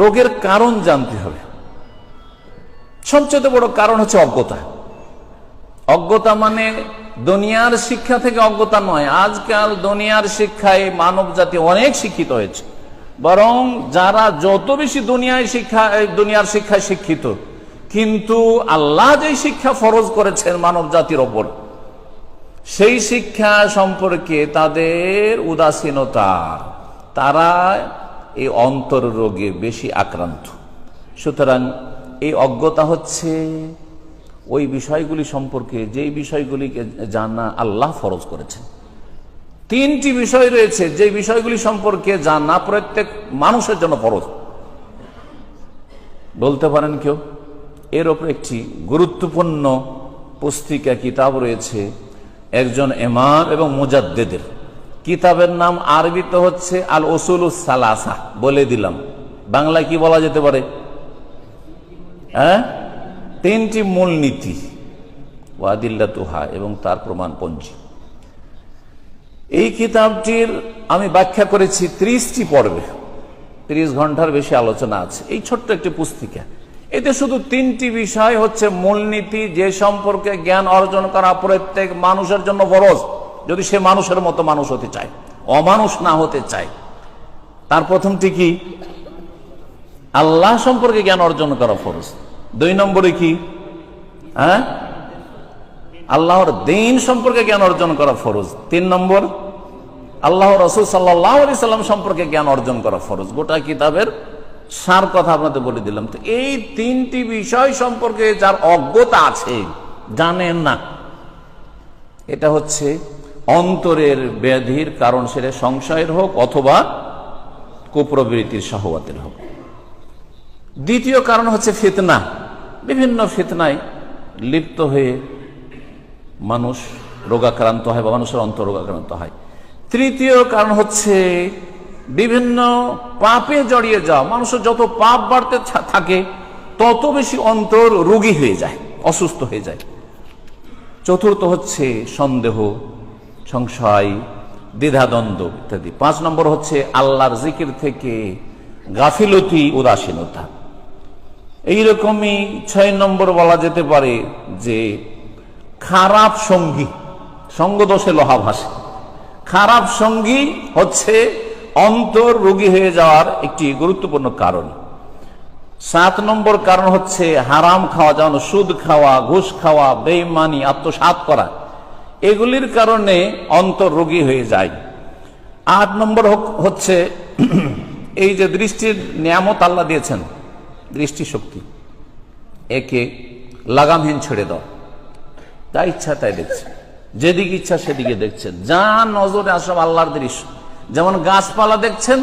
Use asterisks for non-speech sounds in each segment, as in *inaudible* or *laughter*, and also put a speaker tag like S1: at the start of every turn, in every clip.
S1: রোগের কারণ জানতে হবে। সবচেয়ে বড় কারণ হচ্ছে অজ্ঞতা। অজ্ঞতা মানে দুনিয়ার শিক্ষা থেকে অজ্ঞতা নয়। আজকাল দুনিয়ার শিক্ষায় মানব জাতি অনেক শিক্ষিত হয়েছে। বরং যারা যত বেশি দুনিয়ায় শিক্ষা দুনিয়ার শিক্ষায় শিক্ষিত, কিন্তু আল্লাহ যে শিক্ষা ফরজ করেছেন মানব জাতির ওপর, সেই শিক্ষা সম্পর্কে তাদের উদাসীনতা, তারা এই অন্তর রোগে বেশি আক্রান্ত। সুতরাং এই অজ্ঞতা হচ্ছে ওই বিষয়গুলি সম্পর্কে, যেই বিষয়গুলিকে জানা আল্লাহ ফরজ করেছেন। তিনটি বিষয় রয়েছে যে বিষয়গুলি সম্পর্কে জানা প্রত্যেক মানুষের জন্য ফরজ। বলতে পারেন কেউ? এর ওপর একটি গুরুত্বপূর্ণ পুস্তিকা কিতাব রয়েছে, একজন এমাম এবং মুজাদ্দেদের। কিতাবের নাম আরবিতে হচ্ছে আল ওসুল সালাসা, বলে দিলাম। বাংলায় কি বলা যেতে পারে? হ্যাঁ? তিনটি মূলনীতি ওয়াদিল্লা তুহা এবং তার প্রমাণ পঞ্জি এই কিতাবটির আমি ব্যাখ্যা করেছি ত্রিশটি পর্বে। ত্রিশ ঘণ্টার বেশি আলোচনা আছে। এই ছোট্ট একটি পুস্তিকা। এতে শুধু তিনটি বিষয় হচ্ছে মূলনীতি, যে সম্পর্কে জ্ঞান অর্জন করা প্রত্যেক মানুষের জন্য ফরজ। যদি সে মানুষের মতো মানুষ হতে চায়, অমানুষ না হতে চায়, তার প্রথমটি কি আল্লাহ সম্পর্কে জ্ঞান অর্জন করা ফরজ। দুই নম্বরে কি? হ্যাঁ? আল্লাহর দিন সম্পর্কে জ্ঞান অর্জন করা ফরজ। তিন নম্বর, আল্লাহ রসুল সাল্লাহ আলি সাল্লাম সম্পর্কে জ্ঞান অর্জন করা ফরজ। গোটা কিতাবের সার কথা আপনাদের বলে দিলাম। তো এই তিনটি বিষয় সম্পর্কে যার অজ্ঞতা আছে, জানেন না। এটা হচ্ছে অন্তরের ব্যাধির কারণ সেটা সংশয়ের হোক অথবা কুপ্রবৃত্তির সহবাতের হোক। দ্বিতীয় কারণ হচ্ছে ফিতনা। বিভিন্ন ফিতনায় লিপ্ত হয়ে মানুষ রোগাক্রান্ত হয় বা মানুষের অন্তর রোগাক্রান্ত হয়। তৃতীয় কারণ হচ্ছে বিভিন্ন পাপে জড়িয়ে যাওয়া। মানুষের যত পাপ বাড়তে থাকে, তত বেশি অন্তর রোগী হয়ে যায়, অসুস্থ হয়ে যায়। চতুর্থ হচ্ছে সন্দেহ। সংশয়, দ্বিধাদ্বন্দ্ব ইত্যাদি। পাঁচ নম্বর হচ্ছে আল্লাহর জিকির থেকে গাফিলতি, উদাসীনতা। এইরকমই ছয় নম্বর বলা যেতে পারে যে খারাপ সঙ্গী, সঙ্গদোষে লোহা ভাসে। খারাপ সঙ্গী হচ্ছে অন্তর রোগী হয়ে যাওয়ার একটি গুরুত্বপূর্ণ কারণ। সাত নম্বর কারণ হচ্ছে হারাম খাওয়া, যেমন সুদ খাওয়া, ঘুষ খাওয়া, বেইমানি আত্মসাত করা। এগুলির কারণে অন্তর রোগী হয়ে যায়। আট নম্বর হচ্ছে *clears throat* এই যে দৃষ্টির নিয়ামত আল্লাহ দিয়েছেন দৃষ্টি শক্তি একে লাগামহীন ছেড়ে দাও। যা ইচ্ছা তাই দেখছেন, যেদিকে ইচ্ছা সেদিকে দেখছেন। যা নজরে আসব আল্লাহর দৃশ্য। যেমন গাছপালা দেখছেন,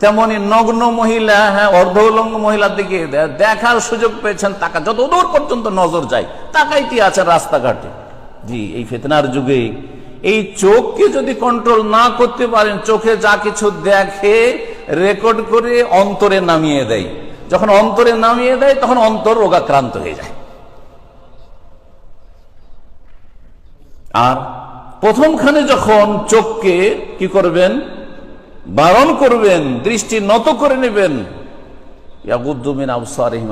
S1: তেমনি নগ্ন মহিলা হ্যাঁ অর্ধ উলঙ্গ মহিলার দিকে দেখার সুযোগ পেয়েছেন, তাকা যত দূর পর্যন্ত নজর যায় তাকাইতে আছেন রাস্তাঘাটে। জি, এই ফেতনার যুগে। এই চোখকে যদি কন্ট্রোল না করতে পারেন, চোখে যা কিছু দেখে রেকর্ড করে অন্তরে নামিয়ে দেয়। যখন অন্তরে নামিয়ে দেয়, তখন অন্তর রোগাক্রান্ত হয়ে যায়। আর প্রথমখানে যখন চোখকে কি করবেন? বারণ করবেন, দৃষ্টি নত করে নেবেন।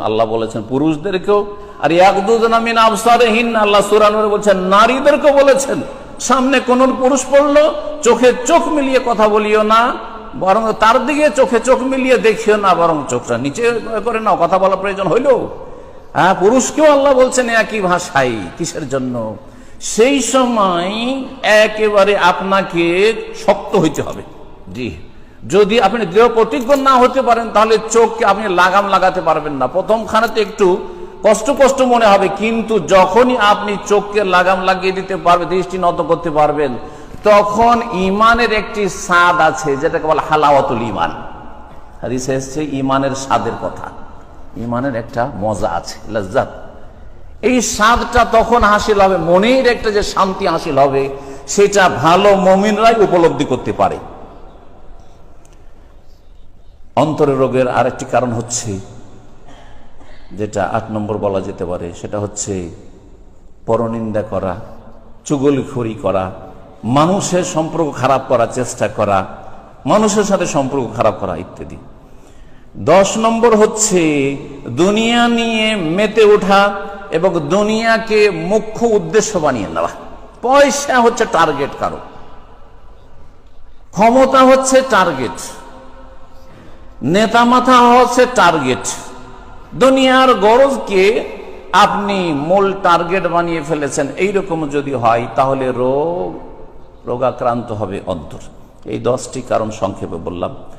S1: আল্লাহ বলেছেন, পুরুষদেরকেও আর ইয়াকুদ্দুমিন আবসারহীন, আল্লাহ সুরানুরে বলছেন নারীদেরকেও বলেছেন, সামনে কোন পুরুষ পড়ল, চোখে চোখ মিলিয়ে কথা বলিও না, বরং তার দিকে চোখে চোখ মিলিয়ে দেখিও না, বরং চোখটা নিচে করে নাও, কথা বলা প্রয়োজন হইল? হ্যাঁ পুরুষকেও আল্লাহ বলছেন একই ভাষাই কিসের জন্য? সেই সময় একেবারে আপনাকে শক্ত হইতে হবে। জি। যদি আপনি দৃঢ় প্রতিজ্ঞ না হতে পারেন, তাহলে চোখকে আপনি লাগাম লাগাতে পারবেন না। প্রথম খানাতে একটু কষ্ট কষ্ট মনে হবে, কিন্তু যখনই আপনি চোখকে লাগাম লাগিয়ে দিতে পারবে, দৃষ্টি নত করতে পারবেন, তখন ইমানের একটি স্বাদ আছে, যেটাকে বলে হালাওয়াতুল ইমান এসছে ইমানের স্বাদের কথা। ইমানের একটা মজা আছে, লজ্জাত। এই স্বাদটা তখন হাসিল হবে, মনের একটা যে শান্তি হাসিল হবে, সেটা ভালো মমিনরাই উপলব্ধি করতে পারে। অন্তরের রোগের আরেকটি কারণ হচ্ছে যেটা আট নম্বর বলা যেতে পারে, সেটা হচ্ছে পরনিন্দা করা, চুগলখড়ি করা, মানুষের সম্পর্ক খারাপ করার চেষ্টা করা, মানুষের সাথে সম্পর্ক খারাপ করা ইত্যাদি। দশ নম্বর হচ্ছে দুনিয়া নিয়ে মেতে ওঠা এবং দুনিয়াকে মুখ্য উদ্দেশ্য বানিয়ে নেওয়া। পয়সা হচ্ছে টার্গেট কারও। ক্ষমতা হচ্ছে টার্গেট নেতা মাথা হচ্ছে টার্গেট দুনিয়ার গরজকে আপনি মূল টার্গেট বানিয়ে ফেলেছেন, এইরকম যদি হয়, তাহলে রোগ, রোগাক্রান্ত হবে অন্তর। এই দশটি কারণ সংক্ষেপে বললাম।